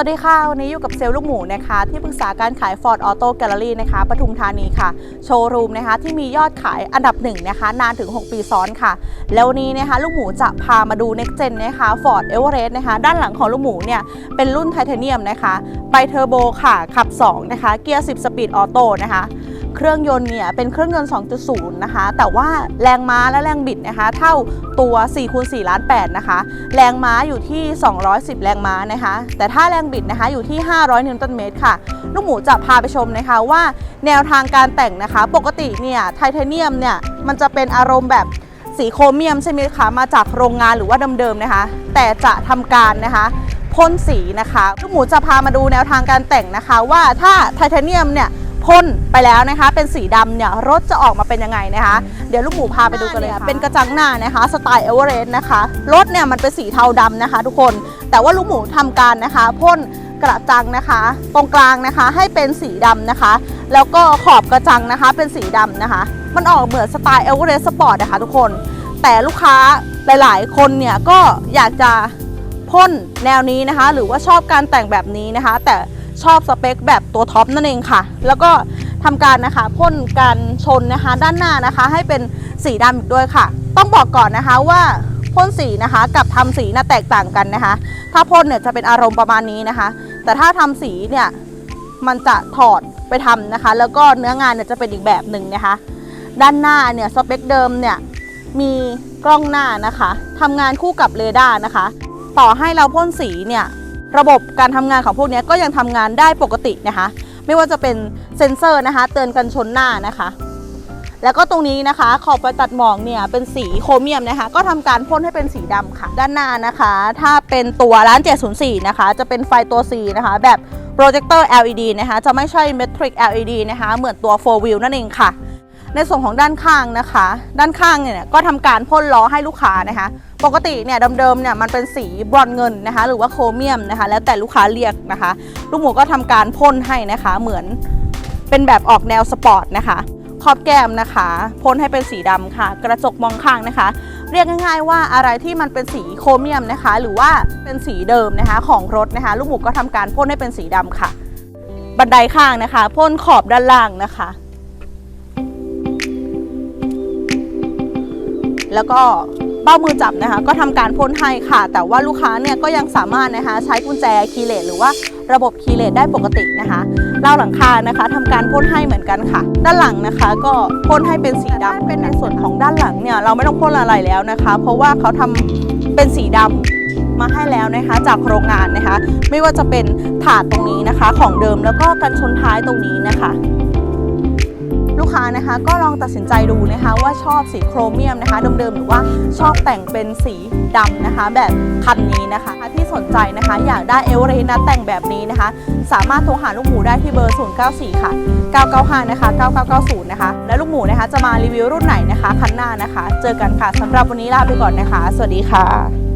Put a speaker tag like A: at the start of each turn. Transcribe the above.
A: วัสดีค่ะ วันนี้อยู่กับเซลล์ลูกหมูนะคะ ที่ปรึกษาการขาย Ford Auto Gallery นะคะปทุมธานีค่ะ โชว์รูมนะคะ ที่มียอดขายอันดับหนึ่งนะคะ นานถึง 6 ปีซ้อนค่ะ แล้ววันนี้นะคะ ลูกหมูจะพามาดู Next Gen นะคะ Ford Everest นะคะ ด้านหลังของลูกหมูเนี่ย เป็นรุ่นไทเทเนียมนะคะไบเทอร์โบค่ะ ขับ 2 นะคะ เกียร์ 10 สปีดออโต้นะคะ เครื่องยนต์เนี่ยเป็นเครื่องยนต์ 2.0 นะคะ แต่ว่าแรงม้าและแรงบิดนะคะ เท่าตัว4คูณ4ล้าน8นะคะ แรงม้าอยู่ที่ 210 แรงม้านะคะ แต่ถ้าแรงบิดนะคะอยู่ที่ 500 นิวตันเมตรค่ะ ลูกหมูจะพาไปชมนะคะว่าแนวทางการแต่งนะคะ ปกติเนี่ยไทเทเนียมเนี่ยมันจะเป็นอารมณ์แบบสีโครเมียมใช่ไหมคะ มาจากโรงงานหรือว่าเดิมๆนะคะ แต่จะทำการนะคะพ่นสีนะคะ ลูกหมูจะพามาดูแนวทางการแต่งนะคะ ว่าถ้าไทเทเนียมเนี่ย พ่นไปแล้วนะคะ เป็นสีดำเนี่ยรถจะออกมาเป็นยังไงนะคะ เดี๋ยวลูกหมูพาไปดูกันเลยค่ะเป็นกระจังหน้านะคะสไตล์เอเวอเรสต์นะคะรถเนี่ยมันเป็นสีเทาดำนะคะ ทุกคนแต่ว่าลูกหมูทำการนะคะพ่นกระจังนะคะ ตรงกลางนะคะให้เป็นสีดำนะคะ แล้วก็ขอบกระจังนะคะเป็นสีดำนะคะ มันออกเหมือนสไตล์เอเวอเรสต์สปอร์ตนะคะทุกคน แต่ลูกค้าหลาย ๆ คนเนี่ยก็อยากจะพ่นแนวนี้นะคะ หรือว่าชอบการแต่งแบบนี้นะคะ แต่ ชอบสเปคแบบตัวท็อปนั่นเองค่ะ แล้วก็ทำการนะคะพ่นการชนนะคะด้านหน้านะคะ ให้เป็นสีดำอีกด้วยค่ะ ต้องบอกก่อนนะคะว่าพ่นสีนะคะกับทำสีน่ะแตกต่างกันนะคะ ถ้าพ่นเนี่ยจะเป็นอารมณ์ประมาณนี้นะคะ แต่ถ้าทำสีเนี่ยมันจะถอดไปทำนะคะ แล้วก็เนื้องานเนี่ยจะเป็นอีกแบบหนึ่งนะคะ ด้านหน้าเนี่ยสเปคเดิมเนี่ยมีกล้องหน้านะคะทำงานคู่กับเรดาร์นะคะ ต่อให้เราพ่นสีเนี่ย ระบบการทำงานของพวกนี้ก็ยังทำงานได้ปกตินะคะ ไม่ว่าจะเป็นเซ็นเซอร์นะคะ เตือนกันชนหน้านะคะ แล้วก็ตรงนี้นะคะ ขอบประตัดหมอกเนี่ยเป็นสีโครเมียมนะคะ ก็ทำการพ่นให้เป็นสีดำค่ะ ด้านหน้านะคะ ถ้าเป็นตัวร้าน704นะคะ จะเป็นไฟตัว C นะคะ แบบโปรเจคเตอร์ LED นะคะ จะไม่ใช่ Metric LED นะคะ เหมือนตัว 4 wheel นั่นเองค่ะ ในส่วนของด้านข้างนะคะ ด้านข้างเนี่ยก็ทำการพ่นล้อให้ลูกค้านะคะ ปกติเนี่ยเดิมๆเนี่ยมันเป็นสีบรอนเงินนะคะ หรือว่าโครเมียมนะคะ แล้วแต่ลูกค้าเรียกนะคะ ลูกหมูก็ทำการพ่นให้นะคะเหมือนเป็นแบบออกแนวสปอร์ตนะคะขอบแก้มนะคะพ่นให้เป็นสีดำค่ะ กระจกมองข้างนะคะ เรียกง่ายๆว่าอะไรที่มันเป็นสีโครเมียมนะคะ หรือว่าเป็นสีเดิมนะคะ ของรถนะคะ ลูกหมูก็ทำการพ่นให้เป็นสีดำค่ะ บันไดข้างนะคะพ่นขอบด้านล่างนะคะ แล้วก็ เบ้ามือจับนะคะ ก็ทำการพ่นให้ค่ะ แต่ว่าลูกค้าเนี่ยก็ยังสามารถนะคะ ใช้กุญแจคีย์เลสหรือว่าระบบคีย์เลสได้ปกตินะคะเล่าหลังคานะคะทำการพ่นให้เหมือนกันค่ะ ด้านหลังนะคะ ก็พ่นให้เป็นสีดำเป็นในส่วนของด้านหลังเนี่ยเราไม่ต้องพ่นอะไรแล้วนะคะ เพราะว่าเขาทำเป็นสีดำมาให้แล้วนะคะจากโรงงานนะคะ ไม่ว่าจะเป็นถาดตรงนี้นะคะ ของเดิมแล้วก็กันชนท้ายตรงนี้นะคะ กค้านะคะ ก็ลองตัดสินใจดูนะคะว่าชอบสีโครเมียมนะคะเดิมๆหรือว่าชอบแต่งเป็นสีดำนะคะ แบบคันนี้นะคะ ที่สนใจนะคะอยากได้เอเวอเรสต์นะแต่งแบบนี้นะคะ สามารถโทรหาลูกหมูได้ที่เบอร์ 094 ค่ะ 995 นะคะ 9990 นะคะ และลูกหมูนะคะจะมารีวิวรุ่นไหนนะคะ คันหน้านะคะ เจอกันค่ะสำหรับวันนี้ลาไปก่อนนะคะ สวัสดีค่ะ